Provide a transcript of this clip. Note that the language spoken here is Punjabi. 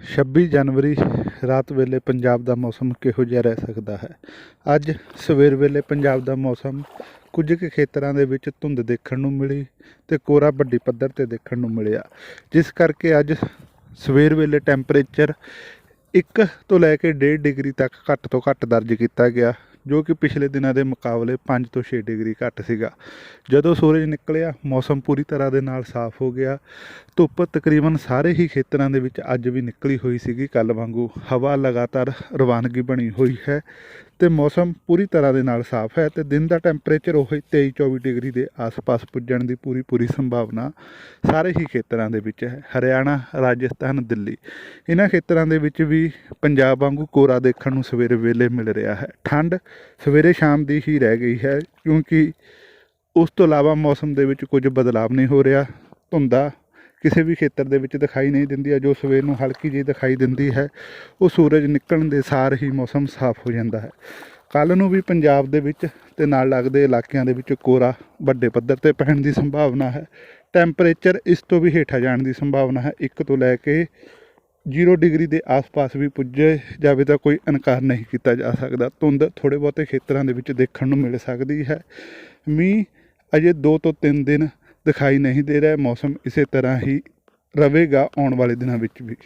26 ਜਨਵਰੀ ਰਾਤ ਵੇਲੇ ਪੰਜਾਬ ਦਾ ਮੌਸਮ ਕਿਹੋ ਜਿਹਾ ਰਹਿ ਸਕਦਾ ਹੈ? ਅੱਜ ਸਵੇਰ ਵੇਲੇ ਪੰਜਾਬ ਦਾ ਮੌਸਮ ਕੁਝ ਕੁ ਖੇਤਰਾਂ ਦੇ ਵਿੱਚ ਧੁੰਦ ਦੇਖਣ ਨੂੰ ਮਿਲੀ ਤੇ ਕੋਰਾ ਵੱਡੀ ਪੱਧਰ ਤੇ ਦੇਖਣ ਨੂੰ ਮਿਲਿਆ। ਜਿਸ ਕਰਕੇ ਅੱਜ ਸਵੇਰ ਵੇਲੇ ਟੈਂਪਰੇਚਰ 1 ਤੋਂ ਲੈ ਕੇ 1.5 ਡਿਗਰੀ ਤੱਕ ਘੱਟ ਤੋਂ ਘੱਟ ਦਰਜ ਕੀਤਾ ਗਿਆ। ਜੋ ਕਿ ਪਿਛਲੇ ਦਿਨਾਂ ਦੇ ਮੁਕਾਬਲੇ 5 ਤੋਂ 6 ਡਿਗਰੀ ਘੱਟ ਸੀਗਾ। ਜਦੋਂ ਸੂਰਜ ਨਿਕਲਿਆ, ਮੌਸਮ ਪੂਰੀ ਤਰ੍ਹਾਂ ਦੇ ਨਾਲ ਸਾਫ਼ ਹੋ ਗਿਆ। ਧੁੱਪ ਤਕਰੀਬਨ ਸਾਰੇ ਹੀ ਖੇਤਰਾਂ ਦੇ ਵਿੱਚ ਅੱਜ ਵੀ ਨਿਕਲੀ ਹੋਈ ਸੀਗੀ ਕੱਲ ਵਾਂਗੂ। ਹਵਾ ਲਗਾਤਾਰ ਰਵਾਨਗੀ ਬਣੀ ਹੋਈ ਹੈ। ਤੇ ਮੌਸਮ ਪੂਰੀ ਤਰ੍ਹਾਂ ਦੇ ਨਾਲ ਸਾਫ਼ ਹੈ ਤੇ ਦਿਨ ਦਾ ਟੈਂਪਰੇਚਰ ਉਹੀ 23 24 ਡਿਗਰੀ ਦੇ ਆਸ-ਪਾਸ ਪੁੱਜਣ ਦੀ ਪੂਰੀ ਪੂਰੀ ਸੰਭਾਵਨਾ ਸਾਰੇ ਹੀ ਖੇਤਰਾਂ ਦੇ ਵਿੱਚ ਹੈ। ਹਰਿਆਣਾ, ਰਾਜਸਥਾਨ, ਦਿੱਲੀ, ਇਹਨਾਂ ਖੇਤਰਾਂ ਦੇ ਵਿੱਚ ਵੀ ਪੰਜਾਬ ਵਾਂਗੂ ਕੋਰਾ ਦੇਖਣ ਨੂੰ ਸਵੇਰੇ ਵੇਲੇ ਮਿਲ ਰਿਹਾ ਹੈ। ਠੰਡ ਸਵੇਰੇ ਸ਼ਾਮ ਦੀ ਹੀ ਰਹਿ ਗਈ ਹੈ ਕਿਉਂਕਿ ਉਸ ਤੋਂ ਇਲਾਵਾ ਮੌਸਮ ਦੇ ਵਿੱਚ ਕੁਝ ਬਦਲਾਵ ਨਹੀਂ ਹੋ ਰਿਹਾ। ਧੁੰਦਾ ਕਿਸੇ ਵੀ ਖੇਤਰ ਦੇ ਵਿੱਚ ਦਿਖਾਈ ਨਹੀਂ ਦਿੰਦੀ ਹੈ ਜੋ ਸਵੇਰ ਨੂੰ ਹਲਕੀ ਜਿਹੀ ਦਿਖਾਈ ਦਿੰਦੀ ਹੈ, ਉਹ ਸੂਰਜ ਨਿਕਲਣ ਦੇ ਸਾਰ ਹੀ ਮੌਸਮ ਸਾਫ਼ ਹੋ ਜਾਂਦਾ ਹੈ। ਕੱਲ ਨੂੰ ਵੀ ਪੰਜਾਬ ਦੇ ਵਿੱਚ ਤੇ ਨਾਲ ਲੱਗਦੇ ਇਲਾਕਿਆਂ ਦੇ ਵਿੱਚ ਕੋਰਾ ਵੱਡੇ ਪੱਧਰ ਤੇ ਪੈਣ ਦੀ ਸੰਭਾਵਨਾ ਹੈ। ਟੈਂਪਰੇਚਰ ਇਸ ਤੋਂ ਵੀ ਹੇਠਾਂ ਜਾਣ ਦੀ ਸੰਭਾਵਨਾ ਹੈ। 1 ਤੋਂ ਲੈ ਕੇ 0 ਡਿਗਰੀ ਦੇ ਆਸ-ਪਾਸ ਵੀ ਪੁੱਜੇ ਜਾਵੇ ਤਾਂ ਕੋਈ ਇਨਕਾਰ ਨਹੀਂ ਕੀਤਾ ਜਾ ਸਕਦਾ। ਧੁੰਦ ਥੋੜੇ ਬਹੁਤੇ ਖੇਤਰਾਂ ਦੇ ਵਿੱਚ ਦੇਖਣ ਨੂੰ ਮਿਲ ਸਕਦੀ ਹੈ। ਮੀਂਹ ਅਜੇ 2 ਤੋਂ 3 ਦਿਨ ਦਿਖਾਈ ਨਹੀਂ ਦੇ ਰਿਹਾ ਮੌਸਮ ਇਸੇ ਤਰ੍ਹਾਂ ਹੀ ਰਹੇਗਾ ਆਉਣ ਵਾਲੇ ਦਿਨਾਂ ਵਿੱਚ ਵੀ।